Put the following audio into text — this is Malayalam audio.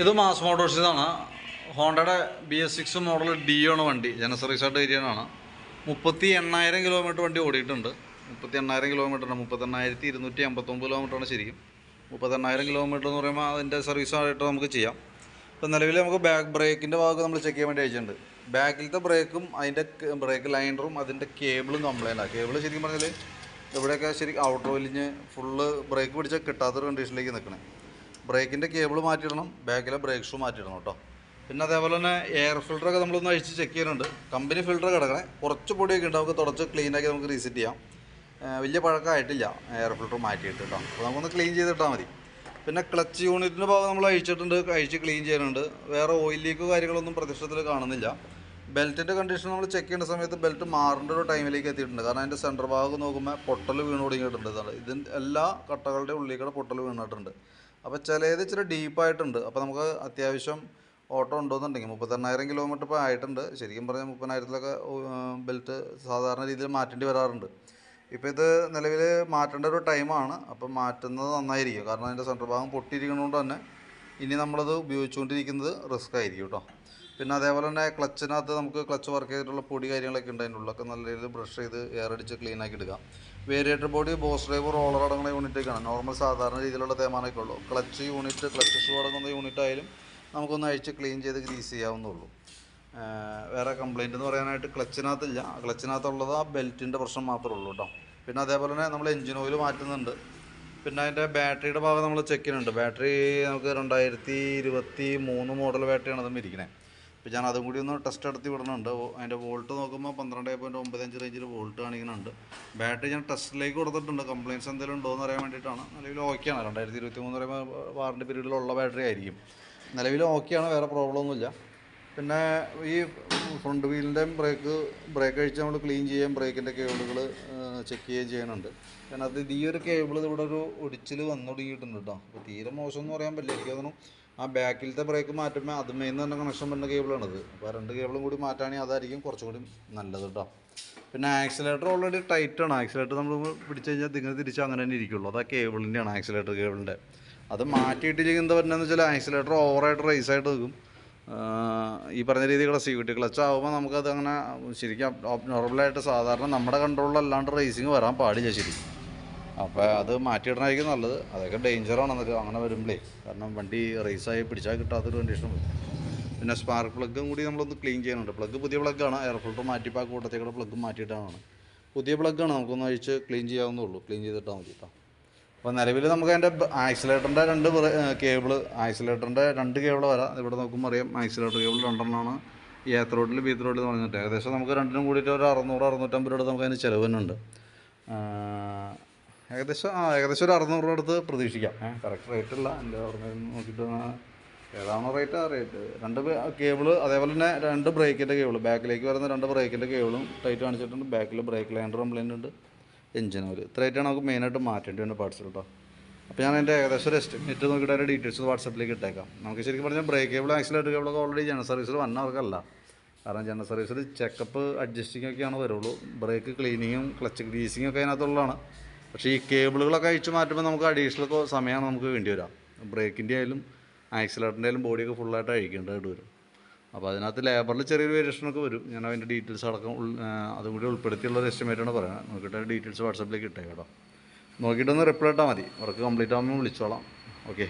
ഇത് മാസ് മോട്ടോഴ്സിന്നാണ് ഹോണ്ടയുടെ B S six model D ആണ് വണ്ടി. ജനസർവീസായിട്ട് ഏരിയനാണ് മുപ്പത്തി എണ്ണായിരം കിലോമീറ്റർ വണ്ടി ഓടിയിട്ടുണ്ട്. മുപ്പത്തി എണ്ണായിരം കിലോമീറ്റർ മുപ്പത്തെണ്ണായിരത്തി ഇരുന്നൂറ്റി അമ്പത്തൊമ്പത് കിലോമീറ്ററാണ് ശരിക്കും. മുപ്പത്തെണ്ണായിരം കിലോമീറ്റർ എന്ന് പറയുമ്പോൾ അതിന്റെ സർവീസായിട്ട് നമുക്ക് ചെയ്യാം. ഇപ്പം നിലവിൽ നമുക്ക് ബാക്ക് ബ്രേക്കിന്റെ ഭാഗം നമ്മൾ ചെക്ക് ചെയ്യാൻ വേണ്ടി അയച്ചിട്ടുണ്ട്. ബാക്കിലത്തെ ബ്രേക്കും അതിന്റെ ബ്രേക്ക് ലൈനറും അതിന്റെ കേബിളും കംപ്ലൈന്റ് ആണ് കേബിൾ ശരിക്കും പറഞ്ഞാൽ ഇവിടെയൊക്കെ ശരിക്കും ഔട്ടർ വലിഞ്ഞ് ഫുള്ള് ബ്രേക്ക് പിടിച്ചാൽ കിട്ടാത്തൊരു കണ്ടീഷനിലേക്ക് നിൽക്കണേ ബ്രേക്കിന്റെ കേബിൾ മാറ്റിയിടണം ബാക്കിലെ ബ്രേക്ക് ഷൂ മാറ്റിയിടണം കേട്ടോ പിന്നെ അതേപോലെ തന്നെ എയർ ഫിൽറ്ററൊക്കെ നമ്മളൊന്ന് അഴിച്ച് ചെക്ക് ചെയ്യുന്നുണ്ട്. കമ്പനി ഫിൽറ്റർ കിടക്കണേ. കുറച്ച് പൊടിയൊക്കെ ഉണ്ട് നമുക്ക് തുടച്ച് ക്ലീനാക്കി നമുക്ക് റീസെറ്റ് ചെയ്യാം. വലിയ പഴക്കമായിട്ടില്ല എയർ ഫിൽറ്റർ മാറ്റിയിട്ട് കേട്ടോ അപ്പോൾ നമുക്കൊന്ന് ക്ലീൻ ചെയ്തിട്ടാൽ മതി. പിന്നെ ക്ലച്ച് യൂണിറ്റിന്റെ ഭാഗം നമ്മൾ അഴിച്ചിട്ടുണ്ട് അഴിച്ച് ക്ലീൻ ചെയ്യുന്നുണ്ട്. വേറെ ഓയിൽ ലീക്കോ കാര്യങ്ങളൊന്നും പ്രത്യക്ഷത്തിൽ കാണുന്നില്ല. ബെൽറ്റിന്റെ കണ്ടീഷൻ നമ്മൾ ചെക്ക് ചെയ്യുന്ന സമയത്ത് ബെൽറ്റ് മാറേണ്ട ഒരു ടൈമിലേക്ക് എത്തിയിട്ടുണ്ട്. കാരണം അതിന്റെ സെന്റർ ഭാഗം നോക്കുമ്പോൾ പൊട്ടൽ വീണ് തുടങ്ങിയിട്ടുണ്ട്. ഇതിന്റെ എല്ലാ കട്ടകളുടെ ഉള്ളിലേക്കൂടെ പൊട്ടൽ വീണിട്ടുണ്ട്. അപ്പോൾ ചിലത് ഇച്ചിരി ഡീപ്പായിട്ടുണ്ട് അപ്പോൾ നമുക്ക് അത്യാവശ്യം ഓട്ടോ ഉണ്ടോയെന്നുണ്ടെങ്കിൽ മുപ്പത്തെണ്ണായിരം കിലോമീറ്റർ ഇപ്പോൾ ആയിട്ടുണ്ട്. ശരിക്കും പറഞ്ഞാൽ മുപ്പതിനായിരത്തിലൊക്കെ ബെൽറ്റ് സാധാരണ രീതിയിൽ മാറ്റേണ്ടി വരാറുണ്ട്. ഇപ്പോൾ ഇത് നിലവിൽ മാറ്റേണ്ട ഒരു ടൈമാണ് അപ്പം മാറ്റുന്നത് നന്നായിരിക്കും. കാരണം അതിന്റെ സെന്റർ ഭാഗം പൊട്ടിയിരിക്കുന്നതുകൊണ്ട് തന്നെ ഇനി നമ്മളത് ഉപയോഗിച്ചുകൊണ്ടിരിക്കുന്നത് റിസ്ക് ആയിരിക്കും കേട്ടോ പിന്നെ അതേപോലെ തന്നെ ക്ലച്ചിനകത്ത് നമുക്ക് ക്ലച്ച് വർക്ക് ചെയ്തിട്ടുള്ള പൊടി കാര്യങ്ങളൊക്കെ ഉണ്ട്. അതിന്റെ ഉള്ളൊക്കെ നല്ല രീതിയിൽ ബ്രഷ് ചെയ്ത് എയർ അടിച്ച് ക്ലീൻ ആക്കി എടുക്കാം. Variator body boss drive roller അടങ്ങുന്ന യൂണിറ്റൊക്കെയാണ് നോർമൽ സാധാരണ രീതിയിലുള്ള തേമാനൊക്കെ ഉള്ളൂ. ക്ലച്ച് യൂണിറ്റ് ക്ലച്ച് ഷൂ അടങ്ങുന്ന യൂണിറ്റ് ആയാലും നമുക്കൊന്ന് അഴിച്ച് ക്ലീൻ ചെയ്ത് ഗ്രീസ് ചെയ്യാവുന്നുള്ളൂ വേറെ കംപ്ലൈന്റ് എന്ന് പറയാനായിട്ട് ക്ലച്ചിനകത്തില്ല. ക്ലച്ചിനകത്തുള്ളത് ആ ബെൽറ്റിന്റെ പ്രശ്നം മാത്രമേ ഉള്ളൂ കേട്ടോ പിന്നെ അതേപോലെ തന്നെ നമ്മൾ എഞ്ചിൻ ഓയിൽ മാറ്റുന്നുണ്ട്. പിന്നെ അതിന്റെ ബാറ്ററിയുടെ ഭാഗം നമ്മൾ ചെക്ക് ചെയ്യുന്നുണ്ട്. ബാറ്ററി നമുക്ക് രണ്ടായിരത്തി ഇരുപത്തി മൂന്ന് മോഡൽ ബാറ്ററിയാണ് അതും ഇരിക്കുന്നത് അപ്പോൾ ഞാൻ അതും കൂടി ഒന്ന് ടെസ്റ്റ് നടത്തി വിടുന്നുണ്ട്. അതിന്റെ വോൾട്ട് നോക്കുമ്പോൾ പന്ത്രണ്ട് പോയിന്റ് ഒമ്പത് അഞ്ച് റേഞ്ചിൽ വോൾട്ട് കാണിക്കുന്നുണ്ട്. ബാറ്ററി ഞാൻ ടെസ്റ്റിലേക്ക് കൊടുത്തിട്ടുണ്ട്. കംപ്ലയിൻസ് എന്തെങ്കിലും ഉണ്ടോ എന്ന് അറിയാൻ വേണ്ടിയിട്ടാണ്. നിലവിൽ ഓക്കെയാണ് രണ്ടായിരത്തി ഇരുപത്തി മൂന്ന് പറയുമ്പോൾ വാറണ്ടി പീരീഡിലുള്ള ബാറ്ററി ആയിരിക്കും. നിലവിൽ ഓക്കെയാണ് വേറെ പ്രോബ്ലം ഒന്നുമില്ല. പിന്നെ ഈ ഫ്രണ്ട് വീലിന്റെയും ബ്രേക്ക് ബ്രേക്ക് അഴിച്ച് നമ്മൾ ക്ലീൻ ചെയ്യാൻ ബ്രേക്കിന്റെ കേബിളുകൾ ചെക്ക് ചെയ്യുകയും ചെയ്യുന്നുണ്ട്. കാരണം അത് ഈ ഒരു കേബിൾ ഇവിടെ ഒരു ഒടിച്ചിൽ വന്നു തുടങ്ങിയിട്ടുണ്ട് കേട്ടോ. അപ്പോൾ തീരെ മോശം എന്ന് പറയാൻ പറ്റില്ല. എനിക്ക് തോന്നുന്നു ആ ബാക്കിലത്തെ ബ്രേക്ക് മാറ്റുമ്പോൾ അതുമേന്ന് തന്നെ കണക്ഷൻ വരുന്ന കേബിളാണിത് അപ്പോൾ രണ്ട് കേബിളും കൂടി മാറ്റുകയാണെങ്കിൽ അതായിരിക്കും കുറച്ചും കൂടി നല്ലത് കേട്ടോ. പിന്നെ ആക്സിലേറ്റർ ഓൾറെഡി ടൈറ്റാണ് ആക്സിലേറ്റർ നമ്മൾ പിടിച്ചു കഴിഞ്ഞാൽ നിങ്ങൾ തിരിച്ച് അങ്ങനെ തന്നെ ഇരിക്കുള്ളൂ. അതാ കേബിളിന്റെയാണ് ആക്സിലേറ്റർ കേബിളിന്റെ അത് മാറ്റിയിട്ടില്ലെങ്കിൽ എന്താ പറയുന്നത് വെച്ചാൽ ആക്സിലേറ്റർ ഓവറായിട്ട് റേസ് ആയിട്ട് നിൽക്കും. ഈ പറഞ്ഞ രീതിയിലുള്ള സി വി ടി ക്ലച്ച് ആകുമ്പോൾ നമുക്കത് അങ്ങനെ ശരിക്കും നോർമലായിട്ട് സാധാരണ നമ്മുടെ കൺട്രോളിലല്ലാണ്ട് റേസിങ് വരാൻ പാടില്ല ശരി അപ്പോൾ അത് മാറ്റിയിടണമായിരിക്കും നല്ലത്. അതൊക്കെ ഡേഞ്ചറാണ് എന്നൊക്കെ അങ്ങനെ വരുമ്പോഴേ കാരണം വണ്ടി റേസായി പിടിച്ചാൽ കിട്ടാത്തൊരു കണ്ടീഷൻ വരും പിന്നെ സ്പാർക്ക് പ്ലഗും കൂടി നമ്മളൊന്ന് ക്ലീൻ ചെയ്യാനുണ്ട്. പ്ലഗ് പുതിയ പ്ലഗ്ഗാണ് എയർ ഫിൽറ്റർ മാറ്റിപ്പോൾ പ്ലഗ് മാറ്റിയിട്ടാണ്. പുതിയ പ്ലഗ്ഗാണ് നമുക്കൊന്ന് അഴിച്ച് ക്ലീൻ ചെയ്യാവുന്നേ ഉള്ളൂ. ക്ലീൻ ചെയ്തിട്ടാൽ മതി കേട്ടോ അപ്പോൾ നിലവിൽ നമുക്ക് അതിന്റെ ആക്സിലേറ്ററിന്റെ രണ്ട് കേബിൾ ആക്സിലേറ്ററിന്റെ രണ്ട് കേബിൾ വരാം. ഇവിടെ നോക്കുമ്പോൾ അറിയാം ആക്സിലേറ്റർ കേബിൾ രണ്ടെണ്ണമാണ് ഈ ഏത്ത് റോഡിൽ ബീത്ത് റോഡിൽ എന്ന് പറഞ്ഞിട്ട്. ഏകദേശം നമുക്ക് രണ്ടിനും കൂടിയിട്ട് ഒരു അറുന്നൂറ് അറുന്നൂറ്റമ്പത് രൂപ നമുക്ക് അതിന് ചിലവ് തന്നെ ഉണ്ട് ഏകദേശം ആ ഏകദേശം ഒരു അറുന്നൂറ് രൂപ അടുത്ത് പ്രതീക്ഷിക്കാം. കറക്റ്റ് റേറ്റ് അല്ല എന്റെ ഓർമ്മയിൽ നോക്കിയിട്ട് ഏതാണോ റേറ്റ് ആ റേറ്റ് രണ്ട് കേബിൾ അതേപോലെ തന്നെ രണ്ട് ബ്രേക്കിന്റെ കേബിൾ ബാക്കിലേക്ക് വരുന്ന രണ്ട് ബ്രേക്കിന്റെ കേബിളും ടൈറ്റ് കാണിച്ചിട്ടുണ്ട്. ബാക്കിൽ ബ്രേക്ക് ലൈൻഡർ കംപ്ലൈന്റ് ഉണ്ട്. എഞ്ചിൻ ഓയിൽ ഇത്രയായിട്ടാണ് നമുക്ക് മെയിനായിട്ട് മാറ്റേണ്ടി വരുന്ന പാർട്സ് കേട്ടോ അപ്പോൾ ഞാൻ എന്റെ ഏകദേശം ഒരു എസ്റ്റിമേറ്റ് നോക്കിയിട്ട് അതിന്റെ ഡീറ്റെയിൽസ് വാട്സപ്പിലേക്ക് ഇട്ടേക്കാം. നമുക്ക് ശരിക്കും പറഞ്ഞാൽ ബ്രേക്ക് കേബിൾ ആക്സിലേറ്റർ കേബിളൊക്കെ ഓൾറെഡി ജനറൽ സർവീസിൽ വന്നവർക്കല്ല കാരണം ജനറൽ സർവീസിൽ ചെക്കപ്പ് അഡ്ജസ്റ്റിംഗ് ഒക്കെയാണ് വരുള്ളൂ. ബ്രേക്ക് ക്ലീനിങ്ങും ക്ലച്ച് ഗ്രീസിങ്ങും ഒക്കെ അതിനകത്തുള്ളതാണ്. പക്ഷേ ഈ കേബിളുകളൊക്കെ അഴിച്ച് മാറ്റുമ്പോൾ നമുക്ക് അഡീഷണൽ സമയമാണ് നമുക്ക് വേണ്ടി വരാം ബ്രേക്കിന്റെ ആയാലും ആക്സിലേറ്ററിന്റെ ആയാലും ബോഡിയൊക്കെ ഫുള്ളായിട്ട് അഴിക്കേണ്ടതായിട്ട് വരും. അപ്പോൾ അതിനകത്ത് ലേബറിൽ ചെറിയൊരു വേരിയേഷനൊക്കെ വരും. ഞാൻ അതിന്റെ ഡീറ്റെയിൽസ് അടക്കം അതും കൂടി ഉൾപ്പെടുത്തിയുള്ള എസ്റ്റിമേറ്റാണ് പറയുന്നത് നോക്കിയിട്ട് ഡീറ്റെയിൽസ് വാട്സപ്പിലേക്ക് ഇട്ടേ കേട്ടോ നോക്കിയിട്ടൊന്ന് റിപ്ലൈ ഇട്ടാൽ മതി. വർക്ക് കംപ്ലീറ്റ് ആകുമ്പോൾ വിളിച്ചോളാം. ഓക്കെ